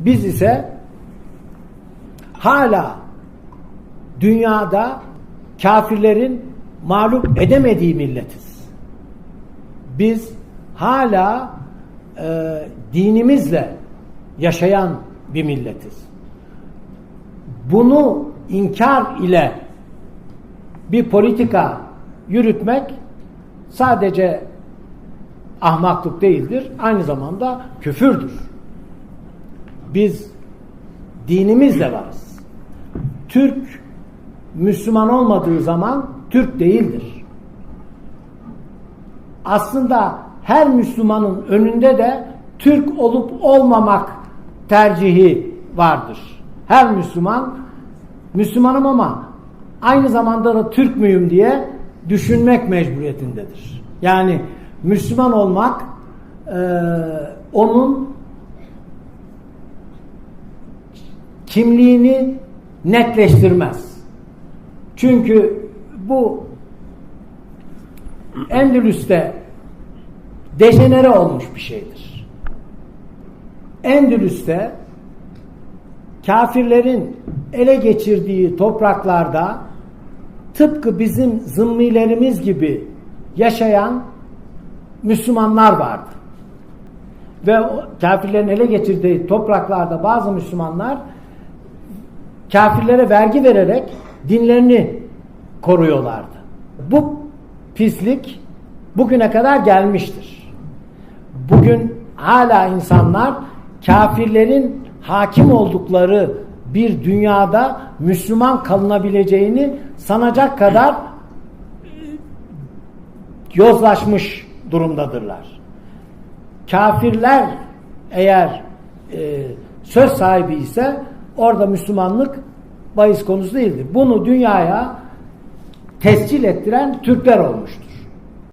Biz ise hala dünyada kafirlerin mağlup edemediği milletiz. Biz hala e, dinimizle yaşayan bir milletiz. Bunu inkar ile bir politika yürütmek sadece ahmaklık değildir, aynı zamanda küfürdür. Biz dinimizle varız. Türk Müslüman olmadığı zaman Türk değildir. Aslında her Müslümanın önünde de Türk olup olmamak tercihi vardır. Her Müslüman Müslümanım ama aynı zamanda da Türk müyüm diye düşünmek mecburiyetindedir. Yani Müslüman olmak e, onun kimliğini netleştirmez. Çünkü bu Endülüs'te dejenere olmuş bir şeydir. Endülüs'te kafirlerin ele geçirdiği topraklarda tıpkı bizim zımmilerimiz gibi yaşayan Müslümanlar vardı. Ve kafirlerin ele geçirdiği topraklarda bazı Müslümanlar kafirlere vergi vererek dinlerini koruyorlardı. Bu pislik bugüne kadar gelmiştir. Bugün hala insanlar kafirlerin hakim oldukları bir dünyada Müslüman kalınabileceğini sanacak kadar yozlaşmış durumdadırlar. Kafirler eğer e, söz sahibi ise orada Müslümanlık bahis konusu değildir. Bunu dünyaya tescil ettiren Türkler olmuştur.